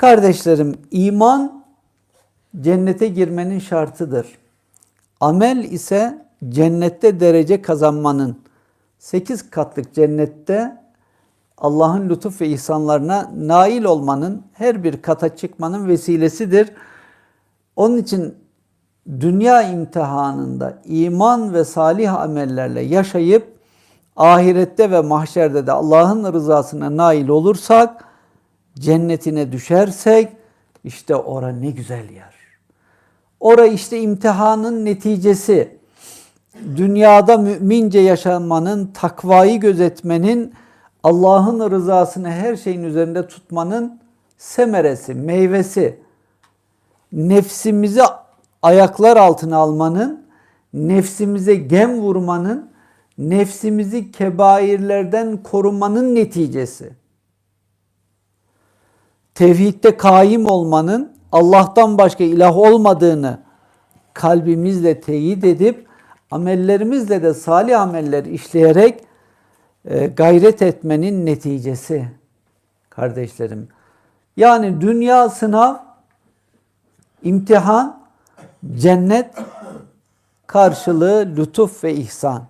Kardeşlerim iman cennete girmenin şartıdır. Amel ise cennette derece kazanmanın, 8 katlık cennette Allah'ın lütuf ve ihsanlarına nail olmanın, her bir kata çıkmanın vesilesidir. Onun için dünya imtihanında iman ve salih amellerle yaşayıp ahirette ve mahşerde de Allah'ın rızasına nail olursak, cennetine düşersek işte ora ne güzel yer. Ora işte imtihanın neticesi. Dünyada mümince yaşamanın, takvayı gözetmenin, Allah'ın rızasını her şeyin üzerinde tutmanın semeresi, meyvesi. Nefsimizi ayaklar altına almanın, nefsimize gem vurmanın, nefsimizi kebairlerden korumanın neticesi. Tevhidde kaim olmanın, Allah'tan başka ilah olmadığını kalbimizle teyit edip amellerimizle de salih ameller işleyerek e, gayret etmenin neticesi kardeşlerim. Yani dünya sınav, imtihan, cennet karşılığı lütuf ve ihsan.